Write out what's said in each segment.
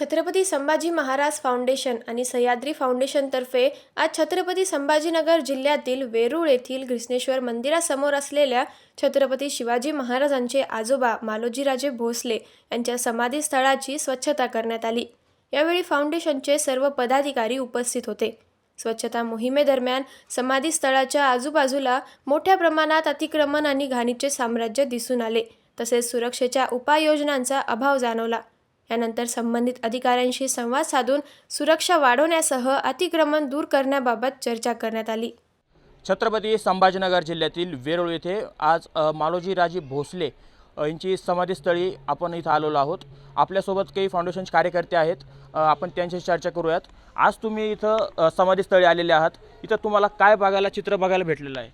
Chhatrapati Sambhaji Maharaj foundation आणि सह्याद्री फाउंडेशनतर्फे आज छत्रपती संभाजीनगर जिल्ह्यातील वेरूळ येथील घृष्णेश्वर मंदिरासमोर असलेल्या छत्रपती शिवाजी महाराजांचे आजोबा मालोजीराजे भोसले यांच्या समाधीस्थळाची स्वच्छता करण्यात आली. यावेळी फाउंडेशनचे सर्व पदाधिकारी उपस्थित होते. स्वच्छता मोहिमेदरम्यान समाधीस्थळाच्या आजूबाजूला मोठ्या प्रमाणात अतिक्रमण आणि घाणीचे साम्राज्य दिसून आले. तसेच सुरक्षेच्या उपाययोजनांचा अभाव जाणवला. यानंतर संबंधित अधिकाऱ्यांशी संवाद साधून सुरक्षा वाढवण्यासह अतिक्रमण दूर करण्याबाबत चर्चा करण्यात आली. छत्रपती संभाजीनगर जिल्ह्यातील वेरूळ येथे आज मालोजीराजे भोसले यांची समाधीस्थळी आपण इथं आलेलो आहोत. आपल्यासोबत काही फाउंडेशनचे कार्यकर्ते आहेत. आपण त्यांच्याशी चर्चा करूयात. आज तुम्ही इथं समाधीस्थळी आलेले आहात. इथं तुम्हाला काय बघायला चित्र बघायला भेटलेलं आहे?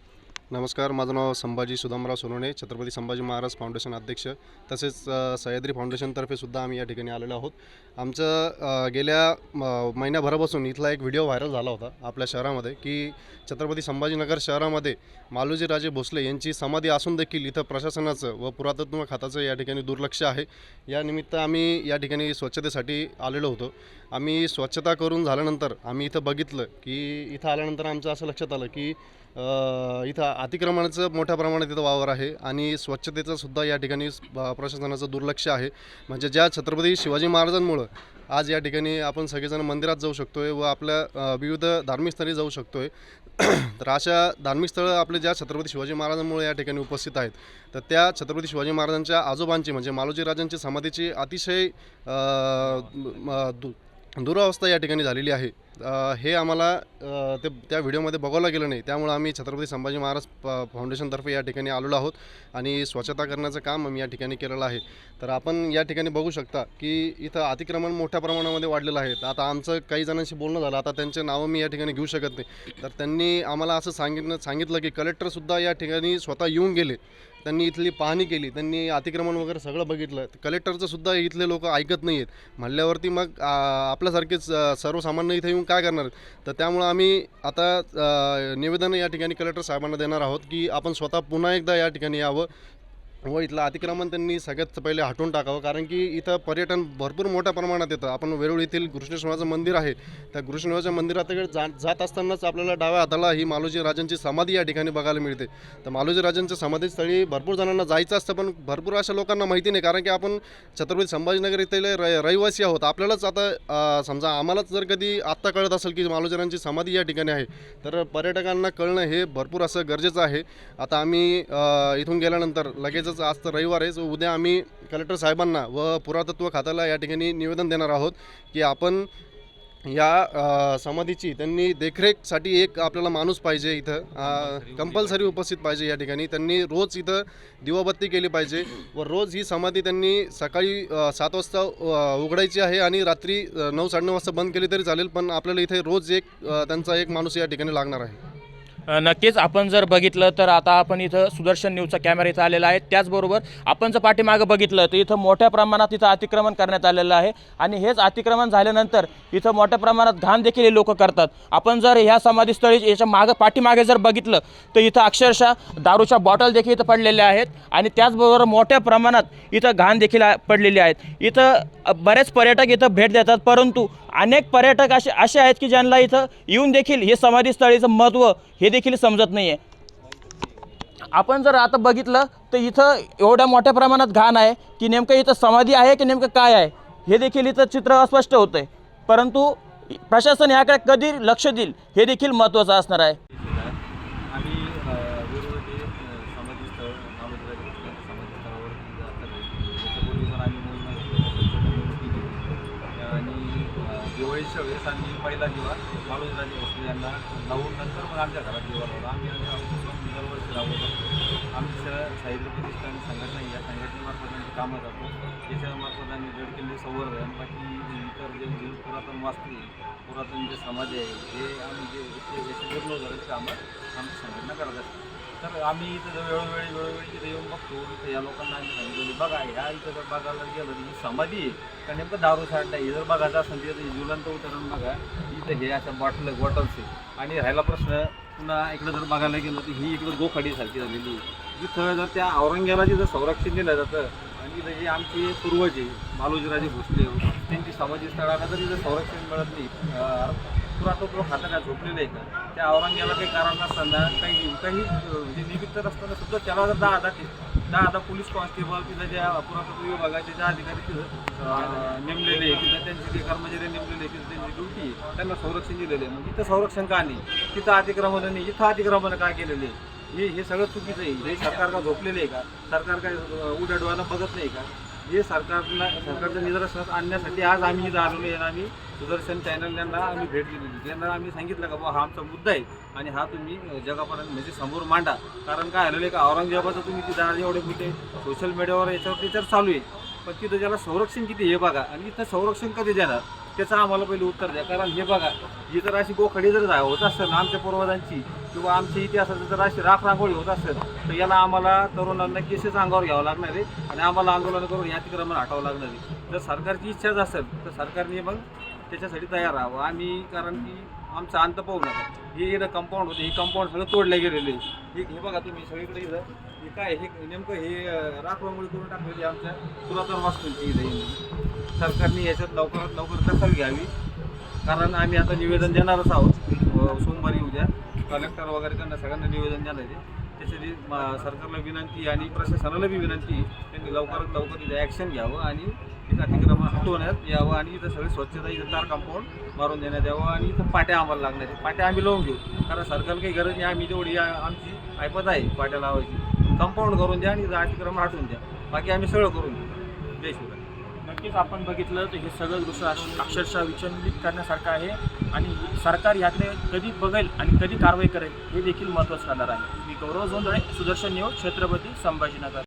नमस्कार माझं नाव संभाजी सुदामराव सोनवणे छत्रपती संभाजी महाराज फाउंडेशन अध्यक्ष. तसेच सह्याद्री फाउंडेशनतर्फे सुद्धा आम्ही या ठिकाणी आलेलो आहोत. आमचं गेल्या म, महिन्याभरापासून इथला एक व्हिडिओ व्हायरल झाला होता आपल्या शहरामध्ये की छत्रपती संभाजीनगर शहरामध्ये मालोजीराजे भोसले यांची समाधी असून देखील इथं प्रशासनाचं व पुरातत्व खात्याचं या ठिकाणी दुर्लक्ष आहे. या निमित्त आम्ही या ठिकाणी स्वच्छतेसाठी आलेलो होतो. आम्ही स्वच्छता करून झाल्यानंतर आम्ही इथं बघितलं की इथं आल्यानंतर आमचं असं लक्षात आलं की इथं अतिक्रमणाचं मोठ्या प्रमाणात इथं वावर आहे आणि स्वच्छतेचं सुद्धा या ठिकाणी प्रशासनाचं दुर्लक्ष आहे. म्हणजे ज्या छत्रपती शिवाजी महाराजांमुळं आज या ठिकाणी आपण सगळेजण मंदिरात जाऊ शकतो आहे व आपल्या विविध धार्मिक स्थळी जाऊ शकतो आहे तर अशा धार्मिक स्थळं आपले ज्या छत्रपती शिवाजी महाराजांमुळे या ठिकाणी उपस्थित आहेत तर त्या छत्रपती शिवाजी महाराजांच्या आजोबांची म्हणजे मालोजी राजांची समाधीची अतिशय म- दु दुरावस्था या ठिकाणी झालेली आहे. हे आम्हाला ते त्या व्हिडिओमध्ये बघवलं गेलं नाही. त्यामुळं आम्ही छत्रपती संभाजी महाराज फाउंडेशनतर्फे या ठिकाणी आलेलो आहोत आणि स्वच्छता करण्याचं काम आम्ही या ठिकाणी केलेलं आहे. तर आपण या ठिकाणी बघू शकता की इथं अतिक्रमण मोठ्या प्रमाणामध्ये वाढलेलं आहे. तर आता आमचं काही जणांशी बोलणं झालं आता त्यांचे नावं मी या ठिकाणी घेऊ शकत नाही. तर त्यांनी आम्हाला असं सांगितलं सांगितलं की कलेक्टरसुद्धा या ठिकाणी स्वतः येऊन गेले. त्यांनी इथली पाहणी केली त्यांनी अतिक्रमण वगैरे सगळं बघितलं. कलेक्टरचं सुद्धा इथले लोक ऐकत नाही आहेत म्हणल्यावरती मग आपल्यासारखेच सर्वसामान्य इथे येऊन काय करणार? तर त्यामुळं आम्ही आता निवेदन या ठिकाणी कलेक्टर साहेबांना देणार आहोत की आपण स्वतः पुन्हा एकदा या ठिकाणी यावं. हो, व इथलं अतिक्रमण त्यांनी सगळ्यात पहिले हटवून टाकावं कारण की इथं पर्यटन भरपूर मोठ्या प्रमाणात येतं. आपण वेरूळ येथील कृष्णेश्वराचं मंदिर आहे. त्या कृष्णेश्वराच्या मंदिराकडे जा जात असतानाच आपल्याला डाव्या हाताला ही मालोजी राजांची समाधी या ठिकाणी बघायला मिळते. तर मालोजी राजांच्या समाधीस्थळी भरपूर जणांना जायचं असतं पण भरपूर अशा लोकांना माहिती नाही कारण की आपण छत्रपती संभाजीनगर इथले र रहिवासी आहोत. आपल्यालाच आता समजा आम्हालाच जर कधी आत्ता कळत असेल की मालोजीरांची समाधी या ठिकाणी आहे तर पर्यटकांना कळणं हे भरपूर असं गरजेचं आहे. आता आम्ही इथून गेल्यानंतर लगेचच आज तर रविवार आहे. उद्या आम्ही कलेक्टर साहेबांना व पुरातत्व खात्याला या ठिकाणी निवेदन देणार आहोत की आपण या समाधीची त्यांनी देखरेखसाठी एक आपल्याला माणूस पाहिजे इथं. कंपल्सरी उपस्थित पाहिजे या ठिकाणी. त्यांनी रोज इथं दिवाबत्ती केली पाहिजे व रोज ही समाधी त्यांनी सकाळी सात वाजता उघडायची आहे आणि रात्री नऊ साडेनऊ वाजता बंद केली तरी चालेल. पण आपल्याला इथे रोज एक त्यांचा एक माणूस या ठिकाणी लागणार आहे. नक्कीच. आपण जर बघितलं तर आता आपण इथं सुदर्शन न्यूजचा कॅमेरा इथं आलेला आहे. त्याचबरोबर आपण जर पाठीमागं बघितलं तर इथं मोठ्या प्रमाणात इथं अतिक्रमण करण्यात आलेलं आहे. आणि हेच अतिक्रमण झाल्यानंतर इथं मोठ्या प्रमाणात घाण देखील हे लोक करतात. आपण जर ह्या समाधीस्थळी याच्या मागं पाठीमागे जर बघितलं तर इथं अक्षरशः दारूच्या बॉटल देखील इथं पडलेल्या आहेत. आणि त्याचबरोबर मोठ्या प्रमाणात इथं घाण देखील पडलेली आहेत. इथं बरेच पर्यटक इथं भेट देतात. परंतु अनेक पर्यटक असे असे आहेत की ज्यांना इथं येऊन देखील हे समाधीस्थळीचं महत्त्व हे देखील समजत नाही आहे आपण जर आता बघितलं तर इथं एवढ्या मोठ्या प्रमाणात घाण आहे की नेमकं इथं समाधी आहे की नेमकं काय आहे? हे देखील इथं चित्र अस्पष्ट होतं आहे परंतु प्रशासन याकडे कधी लक्ष देईल हे देखील महत्त्वाचं असणार आहे आम्ही वेरूळचे समाधीस्थळ मालोजीराजे भोसले समाधीस्थळावरती जातात त्याच्यापूर्वी पण आम्ही मोहीम केली आणि अ, दिवाळीच्या वेळेस आम्ही पहिला दिवा मालोजीराजे भोसले यांना. लावून नंतर मग आमच्या घरात दिवा लावला. आम्ही आमच्यापासून दरवर्षी असतो आमच्या साहित्य प्रतिष्ठान संघटना या संघटनेमार्फत आमची कामं जातो. त्याच्यामार्फत आम्ही गड किल्ले संवर्धन बाकी इतर जे जे पुरातन वास्तू पुरातन जे समाधी आहे हे आम्ही जे याचे याचे जीर्णोद्धाराची कामं आमची संघटना करत असते. तर आम्ही इथं वेळोवेळी वेळोवेळी तिथे येऊन बघतो इथं या लोकांना आम्ही सांगितलं बघा ह्या इथं जर बघायला गेलं तर ही समाधी आहे. का नेमकं दारू साडणं हे जर बघायचं असेल तर इथं जिवंत बघा. इथं हे अशा बॉटल बॉटल्स आहे. आणि राहिला प्रश्न पुन्हा इकडं जर बघायला गेलं तर ही इकडं गोखाडीसारखी झालेली आहे. जिथं जर त्या औरंगजेबाला जिथं संरक्षण दिलं जातं आणि इथं जे आमचे पूर्वज आहे मालोजीराजे भोसले त्यांची सामाजिक स्थळाला जर इथं संरक्षण मिळत नाही अं, तो खाता काय झोपलेलं आहे का त्या औरंग्याला काही कारण नसताना काही काही म्हणजे निमित्त नसताना सुद्धा त्याला जर दहा हजार दहा हजार पोलीस कॉन्स्टेबल तिथं ज्या पुरातत्व विभागाचे ज्या अधिकारी तिथं नेमलेले आहे तिथं त्यांचे जे कर्मचारी नेमलेले आहे तिथं त्यांची ड्युटी आहे. त्यांना संरक्षण दिलेलं आहे. मग इथं संरक्षण का नाही? तिथं अतिक्रमण नाही. इथं अतिक्रमण का केलेले आहे? हे हे सगळं चुकीचं आहे. हे सरकार का झोपलेलं आहे का? सरकार काय अं, उड्या बघत नाही का? हे सरकारला सरकारच्या निदर्शनास आणण्यासाठी आज आम्ही इथं आलेलो आहे आम्ही सुदर्शन चॅनल यांना आम्ही भेट दिलेली त्यांना आम्ही सांगितलं का बाबा हा आमचा मुद्दा आहे आणि हा तुम्ही जगापर्यंत म्हणजे समोर मांडा. कारण काय आलेलं आहे का औरंगजेबाचं तुम्ही तिथं आज एवढे मोठे सोशल मीडियावर याच्यावर त्याच्यावर चालू आहे. पण तिथं ज्याला संरक्षण किती हे बघा. आणि इथं संरक्षण कधी देणार? त्याचं आम्हाला पहिले उत्तर द्या. कारण हे बघा ही जर अशी गोखडी जर जा- होत असेल आमच्या पूर्वजांची किंवा आमच्या इतिहासाची जर अशी राखरांगोळी होत असेल तर याला आम्हाला तरुणांना केसेस अंगावर घ्यावं लागणार आहे आणि आम्हाला आंदोलन करून या अतिक्रमण हटावं लागणार आहे. जर सरकारची इच्छाच असेल तर सरकारने मग त्याच्यासाठी तयार राहावं. आम्ही कारण की आमचा अंत पाहू नका. हे इथं कंपाऊंड होते हे कंपाऊंड सगळं तोडले गेलेले. आहे. हे बघा तुम्ही सगळीकडे इथं. हे काय हे नेमकं हे राखवामुळे करून टाकलेली आमच्या पुरातन वास्तूंची इथं सरकारने याच्यात लवकरात लवकर दखल घ्यावी. कारण आम्ही आता निवेदन देणारच आहोत. सोमवारी उद्या. कलेक्टर वगैरे त्यांना सगळ्यांना निवेदन देणार आहे. त्याच्यासाठी सरकारला विनंती आणि प्रशासनाला बी विनंती त्यांनी लवकरात लवकर इथं ॲक्शन घ्यावं आणि इथं अतिक्रमण हटवण्यात यावं आणि इथं सगळी स्वच्छता इथं तार कंपाऊंड मारून देण्यात यावं आणि इथं पाट्या आम्हाला लागणार पाट्या आम्ही लावून घेऊ. कारण सरकारला काही गरज नाही. आम्ही तेवढी आमची ऐपत आहे पाट्या लावायची. कंपाऊंड करून द्या आणि अतिक्रम अतिक्रमण हटवून द्या. बाकी आम्ही सगळं करून घेऊ जय शिवराय. नक्कीच आपण बघितलं तर हे सगळं दृश्य अक्षरशः विचलित करण्यासारखं आहे. आणि सरकार याकडे कधी बघेल आणि कधी कारवाई करेल हे देखील महत्त्वाचं राहणार आहे. मी गौरव जोंधळे सुदर्शन न्यूज छत्रपती संभाजीनगर.